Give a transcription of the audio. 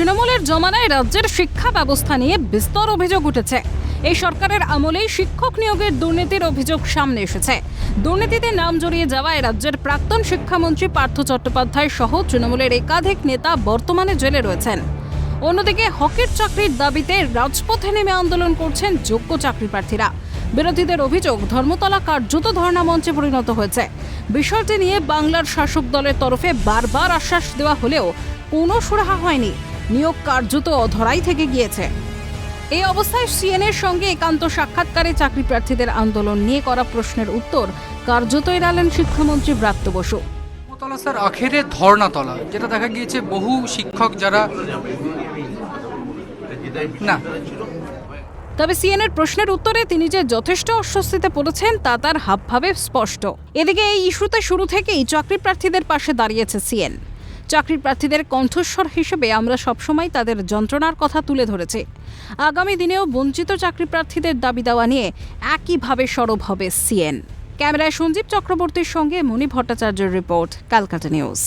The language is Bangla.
তৃণমূলের জমানায় রাজ্যের শিক্ষা ব্যবস্থা নিয়ে বিস্তর অভিযোগ উঠেছে। এই সরকারের আমলেই শিক্ষক নিয়োগের দুর্নীতির অভিযোগ সামনে এসেছে। দুর্নীতিতে নাম জড়িয়ে যাওয়ায় রাজ্যের প্রাক্তন শিক্ষামন্ত্রী পার্থ চট্টোপাধ্যায় সহ তৃণমূলের একাধিক নেতা বর্তমানে জেলে রয়েছেন। অন্যদিকে হকের চাকরির দাবিতে রাজপথে নেমে আন্দোলন করছেন যোগ্য চাকরি প্রার্থীরা বিরোধীদের অভিযোগ, ধর্মতলা কার্যত ধর্ণা মঞ্চে পরিণত হয়েছে। বিষয়টি নিয়ে বাংলার শাসক দলের তরফে বারবার আশ্বাস দেওয়া হলেও কোনো সুরাহা হয়নি। নিয়োগ কার্যত অধরাই থেকে গিয়েছে। এই অবস্থায় সিএনএর সঙ্গে একান্ত সাক্ষাৎকারে চাকরি প্রার্থীদের আন্দোলন নিয়ে করা প্রশ্নের উত্তর কার্যত এড়ালেন শিক্ষামন্ত্রী ব্রাত্য বসু। স্যার আখেরে ধর্ণাতলা যেটা দেখা গিয়েছে বহু শিক্ষক যারা না। তবে সিএনএর প্রশ্নের উত্তরে তিনি যে যথেষ্ট অস্বস্তিতে পড়েছেন তা তার হাবভাবে স্পষ্ট। এদিকে এই ইস্যুতে শুরু থেকেই চাকরি প্রার্থীদের পাশে দাঁড়িয়েছে সিএন। চাকরি প্রার্থীদের কণ্ঠস্বর হিসেবে আমরা সবসময় তাদের যন্ত্রণার কথা তুলে ধরেছি। আগামী দিনেও বঞ্চিত চাকরি প্রার্থীদের দাবি দাওয়া নিয়ে একইভাবে সরব হবে সিএন। ক্যামেরায় সঞ্জীব চক্রবর্তীর সঙ্গে মণি ভট্টাচার্যের রিপোর্ট ক্যালকাটা নিউজ।